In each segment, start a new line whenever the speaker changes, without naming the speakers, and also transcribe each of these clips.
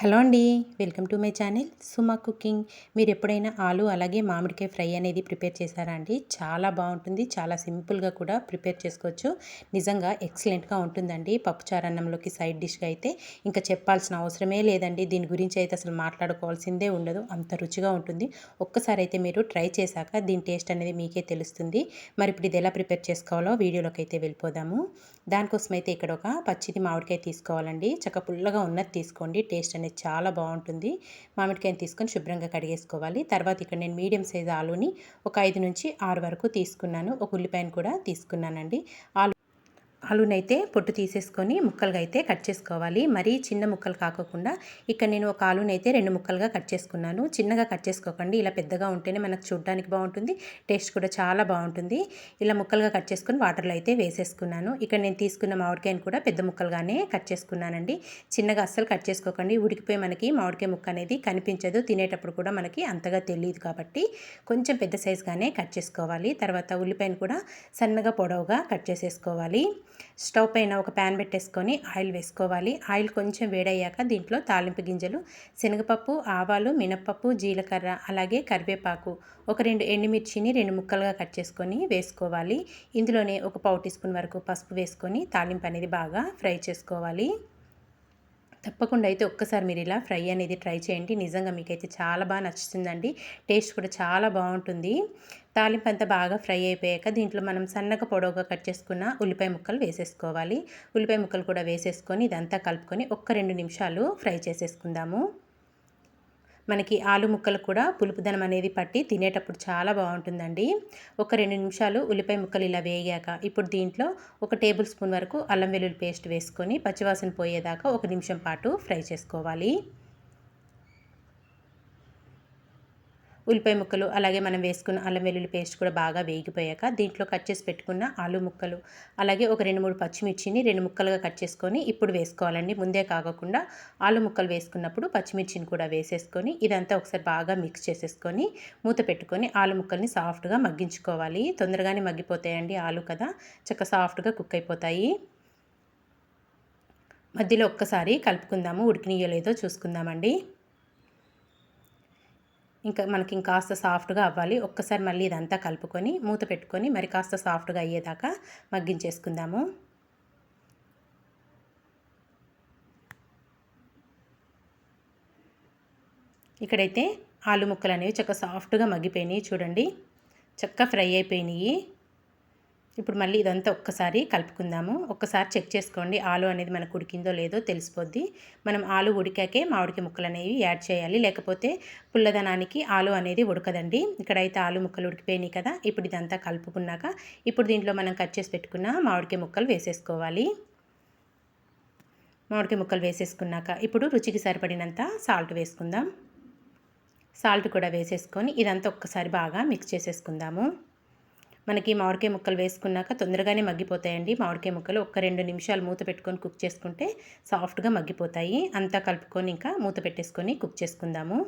Hello అండి welcome to my channel Suma cooking. మీరు ఎప్పుడైనా ఆలు అలాగే మామిడికాయ ఫ్రై అనేది ప్రిపేర్ చేశారా అండి? చాలా బాగుంటుంది చాలా సింపుల్గా కూడా ప్రిపేర్ చేసుకోవచ్చు. నిజంగా ఎక్సలెంట్గా ఉంటుందండి పప్పుచారన్నంలోకి సైడ్ డిష్గా అయితే. ఇంకా చెప్పాల్సిన అవసరమే లేదండి దీని గురించి అయితే అసలు మాట్లాడుకోవాల్సిందే ఉండదు అంత రుచిగా ఉంటుంది. ఒక్కసారి అయితే మీరు ట్రై చేశాక దీని టేస్ట్ అనేది మీకే తెలుస్తుంది. మరి ఇప్పుడు ఇది ఎలా ప్రిపేర్ చేసుకోవాలో వీడియోలోకి అయితే వెళ్ళిపోదాము. దానికోసం అయితే ఇక్కడ ఒక పచ్చిది మామిడికాయ తీసుకోవాలండి. చక్క పుల్లగా ఉన్నది తీసుకోండి టేస్ట్ అనేది చాలా బాగుంటుంది. మామిడికాయని తీసుకొని శుభ్రంగా కడిగేసుకోవాలి. తర్వాత ఇక్కడ నేను మీడియం సైజ్ ఆలుని ఒక ఐదు నుంచి ఆరు వరకు తీసుకున్నాను. ఒక ఉల్లిపాయను కూడా తీసుకున్నానండి. ఆలు ఆలునైతే పొట్టు తీసేసుకొని ముక్కలుగా అయితే కట్ చేసుకోవాలి. మరీ చిన్న ముక్కలు కాకుండా ఇక్కడ నేను ఒక ఆలునైతే రెండు ముక్కలుగా కట్ చేసుకున్నాను. చిన్నగా కట్ చేసుకోకండి. ఇలా పెద్దగా ఉంటేనే మనకు చూడడానికి బాగుంటుంది. టేస్ట్ కూడా చాలా బాగుంటుంది. ఇలా ముక్కలుగా కట్ చేసుకొని వాటర్లో అయితే వేసేసుకున్నాను. ఇక్కడ నేను తీసుకున్న మామిడికాయను కూడా పెద్ద ముక్కలుగానే కట్ చేసుకున్నానండి. చిన్నగా అస్సలు కట్ చేసుకోకండి. ఉడికిపోయి మనకి మామిడికాయ ముక్క అనేది కనిపించదు. తినేటప్పుడు కూడా మనకి అంతగా తెలియదు కాబట్టి కొంచెం పెద్ద సైజుగానే కట్ చేసుకోవాలి. తర్వాత ఉల్లిపాయను కూడా సన్నగా పొడవుగా కట్ చేసేసుకోవాలి. స్టవ్ పైన ఒక ప్యాన్ పెట్టేసుకొని ఆయిల్ వేసుకోవాలి. ఆయిల్ కొంచెం వేడయ్యాక దీంట్లో తాలింపు గింజలు శనగపప్పు ఆవాలు మినప్పప్పు జీలకర్ర అలాగే కరివేపాకు ఒక రెండు ఎండుమిర్చిని రెండు ముక్కలుగా కట్ చేసుకొని వేసుకోవాలి. ఇందులోనే ఒక పావు టీ స్పూన్ వరకు పసుపు వేసుకొని తాలింపు అనేది బాగా ఫ్రై చేసుకోవాలి. తప్పకుండా అయితే ఒక్కసారి మీరు ఇలా ఫ్రై అనేది ట్రై చేయండి. నిజంగా మీకైతే చాలా బాగా నచ్చుతుందండి. టేస్ట్ కూడా చాలా బాగుంటుంది. తాలింపు అంతా బాగా ఫ్రై అయిపోయాక దీంట్లో మనం సన్నగా పొడవుగా కట్ చేసుకున్న ఉల్లిపాయ ముక్కలు వేసేసుకోవాలి. ఉల్లిపాయ ముక్కలు కూడా వేసేసుకొని ఇదంతా కలుపుకొని ఒక్క రెండు నిమిషాలు ఫ్రై చేసేసుకుందాము. మనకి ఆలు ముక్కలు కూడా పులుపుదనం అనేది పట్టి తినేటప్పుడు చాలా బాగుంటుందండి. ఒక రెండు నిమిషాలు ఉల్లిపాయ ముక్కలు ఇలా వేగాక ఇప్పుడు దీంట్లో ఒక టేబుల్ స్పూన్ వరకు అల్లం వెల్లుల్లి పేస్ట్ వేసుకొని పచ్చివాసన పోయేదాకా ఒక నిమిషం పాటు ఫ్రై చేసుకోవాలి. ఉల్లిపాయ ముక్కలు అలాగే మనం వేసుకున్న అల్లం వెల్లుల్లి పేస్ట్ కూడా బాగా వేగిపోయాక దీంట్లో కట్ చేసి పెట్టుకున్న ఆలు ముక్కలు అలాగే ఒక రెండు మూడు పచ్చిమిర్చిని రెండు ముక్కలుగా కట్ చేసుకొని ఇప్పుడు వేసుకోవాలండి. ముందే కాకుండా ఆలు ముక్కలు వేసుకున్నప్పుడు పచ్చిమిర్చిని కూడా వేసేసుకొని ఇదంతా ఒకసారి బాగా మిక్స్ చేసేసుకొని మూత పెట్టుకొని ఆలు ముక్కల్ని సాఫ్ట్గా మగ్గించుకోవాలి. తొందరగానే మగ్గిపోతాయండి ఆలు కదా. చక్క సాఫ్ట్గా కుక్ అయిపోతాయి. మధ్యలో ఒక్కసారి కలుపుకుందాము. ఉడికినీయలేదో చూసుకుందామండి. ఇంకా మనకి ఇంకాస్త సాఫ్ట్గా అవ్వాలి. ఒక్కసారి మళ్ళీ ఇదంతా కలుపుకొని మూత పెట్టుకొని మరి కాస్త సాఫ్ట్గా అయ్యేదాకా మగ్గించేసుకుందాము. ఇక్కడైతే ఆలు ముక్కలు అనేవి చక్కగా సాఫ్ట్గా మగ్గిపోయినాయి చూడండి. చక్కగా ఫ్రై అయిపోయినాయి. ఇప్పుడు మళ్ళీ ఇదంతా ఒక్కసారి కలుపుకుందాము. ఒక్కసారి చెక్ చేసుకోండి ఆలు అనేది మనకు ఉడికిందో లేదో తెలిసిపోద్ది. మనం ఆలు ఉడికాకే మామిడికి ముక్కలు అనేవి యాడ్ చేయాలి. లేకపోతే పుల్లదనానికి ఆలు అనేది ఉడకదండి. ఇక్కడైతే ఆలు ముక్కలు ఉడికిపోయినాయి కదా ఇప్పుడు ఇదంతా కలుపుకున్నాక ఇప్పుడు దీంట్లో మనం కట్ చేసి పెట్టుకున్న మామిడికి ముక్కలు వేసేసుకోవాలి. మామిడికి ముక్కలు వేసేసుకున్నాక ఇప్పుడు రుచికి సరిపడినంత సాల్ట్ వేసుకుందాం. సాల్ట్ కూడా వేసేసుకొని ఇదంతా ఒక్కసారి బాగా మిక్స్ చేసేసుకుందాము. మనకి మామిడికాయ ముక్కలు వేసుకున్నాక తొందరగానే మగ్గిపోతాయండి. మామిడికాయ ముక్కలు ఒక్క రెండు నిమిషాలు మూత పెట్టుకొని కుక్ చేసుకుంటే సాఫ్ట్గా మగ్గిపోతాయి. అంతా కలుపుకొని ఇంకా మూత పెట్టేసుకొని కుక్ చేసుకుందాము.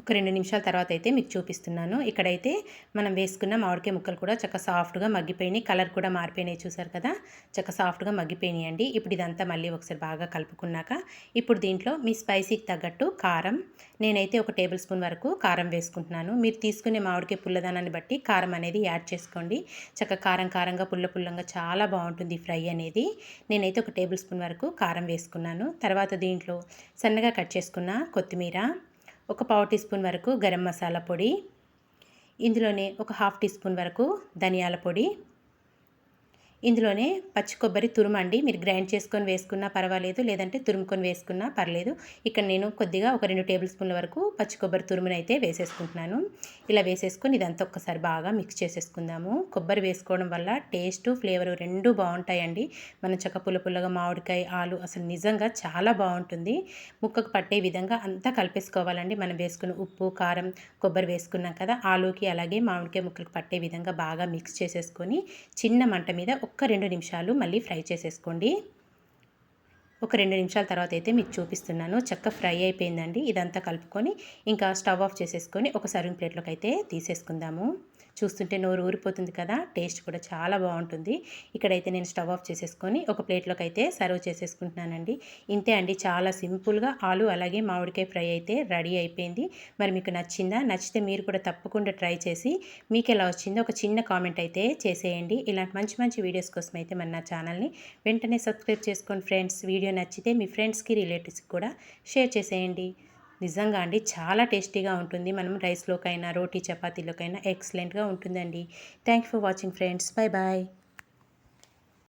ఒక రెండు నిమిషాల తర్వాత అయితే మీకు చూపిస్తున్నాను. ఇక్కడైతే మనం వేసుకున్న మామిడికాయ ముక్కలు కూడా చక్క సాఫ్ట్గా మగ్గిపోయినాయి. కలర్ కూడా మారిపోయినాయి చూసారు కదా? చక్క సాఫ్ట్గా మగ్గిపోయినాయి అండి ఇప్పుడు ఇదంతా మళ్ళీ ఒకసారి బాగా కలుపుకున్నాక ఇప్పుడు దీంట్లో మీ స్పైసీకి తగ్గట్టు కారం నేనైతే ఒక టేబుల్ స్పూన్ వరకు కారం వేసుకుంటున్నాను. మీరు తీసుకునే మామిడికాయ పుల్లదనాన్ని బట్టి కారం అనేది యాడ్ చేసుకోండి. చక్క కారం కారంగా పుల్ల పుల్లంగా చాలా బాగుంటుంది ఫ్రై అనేది. నేనైతే ఒక టేబుల్ స్పూన్ వరకు కారం వేసుకున్నాను. తర్వాత దీంట్లో సన్నగా కట్ చేసుకున్న కొత్తిమీర ఒక పావు టీ స్పూన్ వరకు గరం మసాలా పొడి. ఇందులోనే ఒక హాఫ్ టీ స్పూన్ వరకు ధనియాల పొడి. ఇందులోనే పచ్చి కొబ్బరి తురుమండి మీరు గ్రైండ్ చేసుకొని వేసుకున్నా పర్వాలేదు లేదంటే తురుముకొని వేసుకున్నా పర్లేదు. ఇక్కడ నేను కొద్దిగా ఒక రెండు టేబుల్ స్పూన్ల వరకు పచ్చి కొబ్బరి తురుమునైతే అయితే వేసేసుకుంటున్నాను. ఇలా వేసేసుకొని ఇదంతా ఒక్కసారి బాగా మిక్స్ చేసేసుకుందాము. కొబ్బరి వేసుకోవడం వల్ల టేస్ట్ ఫ్లేవర్ రెండూ బాగుంటాయండి. మనం చక్క పుల్ల పుల్లగా మామిడికాయ ఆలు అసలు నిజంగా చాలా బాగుంటుంది. ముక్కకు పట్టే విధంగా అంతా కలిపేసుకోవాలండి. మనం వేసుకున్న ఉప్పు కారం కొబ్బరి వేసుకున్నాం కదా ఆలుకి అలాగే మామిడికాయ ముక్కలకు పట్టే విధంగా బాగా మిక్స్ చేసేసుకొని చిన్న మంట మీద ఒక్క రెండు నిమిషాలు మళ్ళీ ఫ్రై చేసేసుకోండి. ఒక రెండు నిమిషాల తర్వాత అయితే మీకు చూపిస్తున్నాను. చక్క ఫ్రై అయిపోయిందండి. ఇదంతా కలుపుకొని ఇంకా స్టవ్ ఆఫ్ చేసేసుకొని ఒక సర్వింగ్ ప్లేట్లోకి అయితే తీసేసుకుందాము. చూస్తుంటే నోరు ఊరిపోతుంది కదా టేస్ట్ కూడా చాలా బాగుంటుంది. ఇక్కడైతే నేను స్టవ్ ఆఫ్ చేసేసుకొని ఒక ప్లేట్లోకి అయితే సర్వ్ చేసేసుకుంటున్నానండి. ఇంతే అండి చాలా సింపుల్గా ఆలు అలాగే మామిడికాయ ఫ్రై అయితే రెడీ అయిపోయింది. మరి మీకు నచ్చిందా? నచ్చితే మీరు కూడా తప్పకుండా ట్రై చేసి మీకు ఎలా వచ్చిందో ఒక చిన్న కామెంట్ అయితే చేసేయండి. ఇలాంటి మంచి మంచి వీడియోస్ కోసం అయితే మన నా ఛానల్ని వెంటనే సబ్స్క్రైబ్ చేసుకోండి ఫ్రెండ్స్ వీడియో నచ్చితే మీ ఫ్రెండ్స్కి రిలేటివ్స్కి కూడా షేర్ చేసేయండి. నిజంగా అండి. చాలా టేస్టీగా ఉంటుంది. మనం రైస్లోకైనా రోటీ చపాతీలోకైనా ఎక్సలెంట్గా ఉంటుందండి. Thank for watching friends. Bye bye